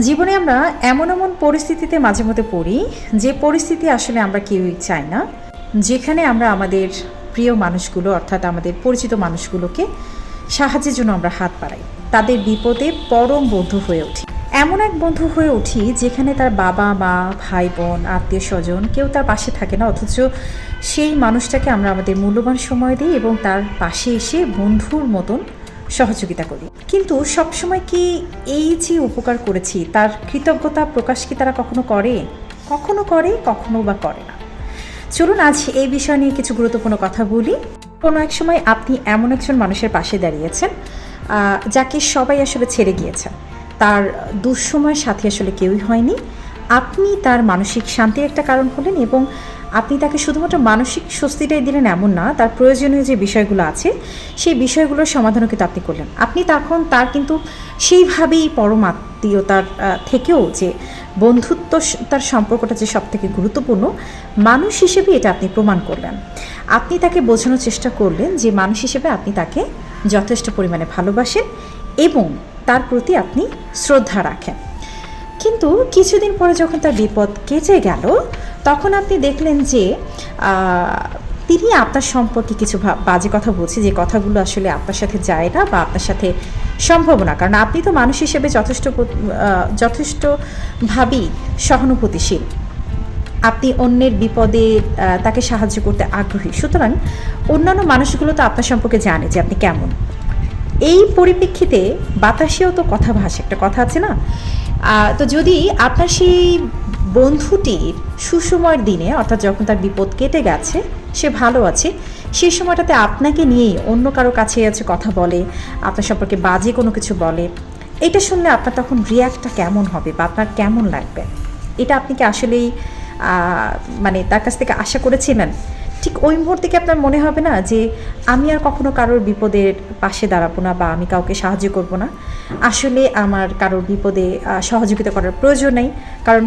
জীবনে আমরা এমন এমন পরিস্থিতিতে মাঝে মধ্যে পড়ি, যে পরিস্থিতি আসলে আমরা কেউই চাই না। যেখানে আমরা আমাদের প্রিয় মানুষগুলো, অর্থাৎ আমাদের পরিচিত মানুষগুলোকে সাহায্যের জন্য আমরা হাত বাড়াই। তাদের বিপদে পরম বন্ধু হয়ে উঠি। এমন এক বন্ধু হয়ে উঠি, যেখানে তার বাবা, মা ভাই বোন আত্মীয় স্বজন কেউ তার পাশে থাকে না, অথচ সেই মানুষটাকে আমরা আমাদের মূল্যবান সময় দিই এবং তার পাশে এসে বন্ধুর মতন সহযোগিতা করি। কিন্তু সবসময় কি এই যে উপকার করেছি, তার কৃতজ্ঞতা প্রকাশ কি তারা কখনো করে? কখনো করে, কখনো বা করে না। চলুন আজ এই বিষয় নিয়ে কিছু গুরুত্বপূর্ণ কথা বলি। কোনো এক সময় আপনি এমন একজন মানুষের পাশে দাঁড়িয়েছেন যাকে সবাই আসলে ছেড়ে গিয়েছেন। তার দুঃসময়ের সাথে আসলে কেউই হয়নি। আপনি তার মানসিক শান্তির একটা কারণ হলেন এবং আপনি তাকে শুধুমাত্র মানসিক স্বস্তিটাই দিলেন এমন না তার প্রয়োজনীয় যে বিষয়গুলো আছে সেই বিষয়গুলোর সমাধানও কিন্তু আপনি করলেন। আপনি তখন তার কিন্তু সেইভাবেই পরম আত্মীয়তার আহ, থেকেও যে বন্ধুত্ব তার সম্পর্কটা যে সব থেকে গুরুত্বপূর্ণ মানুষ হিসেবে এটা আপনি প্রমাণ করলেন। আপনি তাকে বোঝানোর চেষ্টা করলেন যে মানুষ হিসেবে আপনি তাকে যথেষ্ট পরিমাণে ভালোবাসেন এবং তার প্রতি আপনি শ্রদ্ধা রাখেন। কিন্তু কিছুদিন পরে যখন তার বিপদ কেটে গেল তখন আপনি দেখলেন যে তিনি আপনার সম্পর্কে কিছু বাজে কথা বলছে যে কথাগুলো আসলে আপনার সাথে যায় না বা আপনার সাথে সম্ভব না। কারণ আপনি তো মানুষ হিসেবে যথেষ্ট যথেষ্টভাবেই সহানুভূতিশীল। আপনি অন্যের বিপদে তাকে সাহায্য করতে আগ্রহী। সুতরাং অন্যান্য মানুষগুলো তো আপনার সম্পর্কে জানে যে আপনি কেমন। এই পরিপ্রেক্ষিতে বাতাসেও তো কথা ভাসে একটা কথা আছে না? তো যদি আপনার সেই বন্ধুটির সুসময়ের দিনে, অর্থাৎ যখন তার বিপদ কেটে গেছে, সে ভালো আছে সেই সময়টাতে আপনাকে নিয়েই অন্য কারও কাছে আছে কথা বলে, আপনার সম্পর্কে বাজে কোনো কিছু বলে। এটা শুনলে আপনার তখন রিয়াক্টটা কেমন হবে বা আপনার কেমন লাগবে? এটা আপনি কি আসলেই মানে তার কাছ থেকে আশা করেছিলেন? ঠিক ওই মুহূর্তে কি আপনার মনে হবে না যে, আমি আর কখনো কারোর বিপদের পাশে দাঁড়াবো না বা আমি কাউকে সাহায্য করব না? আসলে আমার কারোর বিপদে সহযোগিতা করার প্রয়োজন নেই। কারণ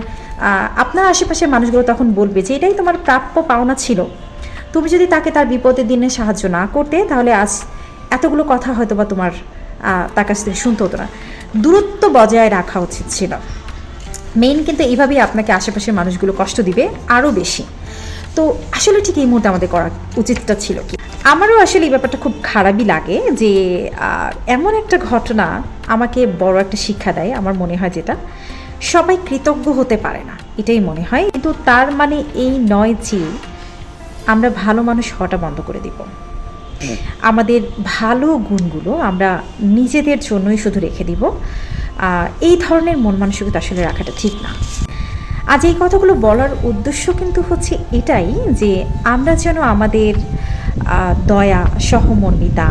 আপনার আশেপাশের মানুষগুলো তখন বলবে যে এটাই তোমার প্রাপ্য পাওনা ছিল। তুমি যদি তাকে তার বিপদের দিনে সাহায্য না করতে, তাহলে আজ এতগুলো কথা হয়তো বা তোমার তার কাছ থেকে শুনতে হতো না। দূরত্ব বজায় রাখা উচিত ছিল। মেইন কিন্তু এইভাবেই আপনাকে আশেপাশের মানুষগুলো কষ্ট দিবে আরও বেশি। তো আসলে ঠিক এই মুহূর্তে আমাদের করা উচিতটা ছিল কি? আমারও আসলে এই ব্যাপারটা খুব খারাপই লাগে যে এমন একটা ঘটনা আমাকে বড় একটা শিক্ষা দেয়, আমার মনে হয় যেটা। সবাই কৃতজ্ঞ হতে পারে না, এটাই মনে হয়। কিন্তু তার মানে এই নয় যে আমরা ভালো মানুষ হওয়াটা বন্ধ করে দিব। আমাদের ভালো গুণগুলো আমরা নিজেদের জন্যই শুধু রেখে দিব। এই ধরনের মন মানসিকতা আসলে রাখাটা ঠিক না। আজ এই কথাগুলো বলার উদ্দেশ্য কিন্তু হচ্ছে এটাই যে আমরা যেন আমাদের দয়া, সহমর্মিতা,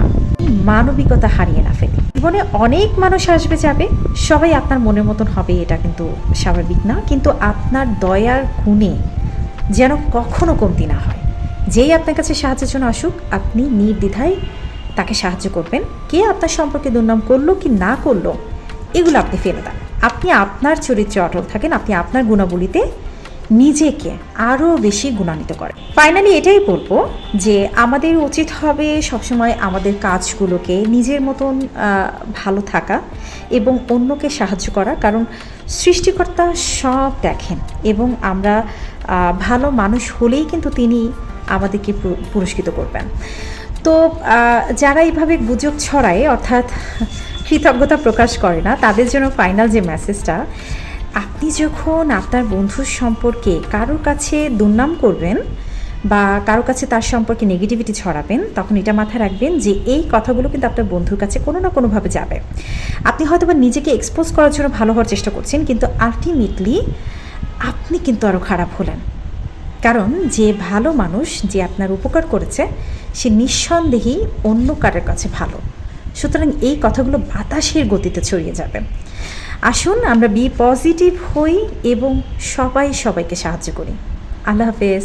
মানবিকতা হারিয়ে না ফেলি। জীবনে অনেক মানুষ আসবে যাবে, সবাই আপনার মনের মতন হবে, এটা কিন্তু স্বাভাবিক না। কিন্তু আপনার দয়ার গুণে যেন কখনো কমতি না হয়। যেই আপনার কাছে সাহায্যের জন্য আসুক, আপনি নির্দ্বিধায় তাকে সাহায্য করবেন। কে আপনার সম্পর্কে দুর্নাম করল কি না করল, এগুলো আপনি ফেলে দেন। আপনি আপনার চরিত্রে অটল থাকেন, আপনি আপনার গুণাবলীতে নিজেকে আরও বেশি গুণান্বিত করে। ফাইনালি এটাই বলব যে আমাদের উচিত হবে সবসময় আমাদের কাজগুলোকে নিজের মতন ভালো থাকা এবং অন্যকে সাহায্য করা। কারণ সৃষ্টিকর্তা সব দেখেন এবং আমরা ভালো মানুষ হলেই কিন্তু তিনি আমাদেরকে পুরস্কৃত করবেন। তো যারা এইভাবে গুজব ছড়ায়, অর্থাৎ কৃতজ্ঞতা প্রকাশ করে না, তাদের জন্য ফাইনাল যে মেসেজটা আপনি যখন আপনার বন্ধুর সম্পর্কে কারোর কাছে দুর্নাম করবেন বা কারও কাছে তার সম্পর্কে নেগেটিভিটি ছড়াবেন, তখন এটা মাথায় রাখবেন যে এই কথাগুলো কিন্তু আপনার বন্ধুর কাছে কোনো না কোনোভাবে যাবে। আপনি হয়তো বা নিজেকে এক্সপোজ করার জন্য ভালো হওয়ার চেষ্টা করছেন, কিন্তু আলটিমেটলি আপনি কিন্তু আরও খারাপ হলেন। কারণ যে ভালো মানুষ যে আপনার উপকার করেছে, সে নিঃসন্দেহেই অন্য কারোর কাছে ভালো। সুতরাং এই কথাগুলো বাতাসের গতিতে ছড়িয়ে যাবে। আসুন আমরা বি পজিটিভ হই এবং সবাই সবাইকে সাহায্য করি। আল্লাহ হাফেজ।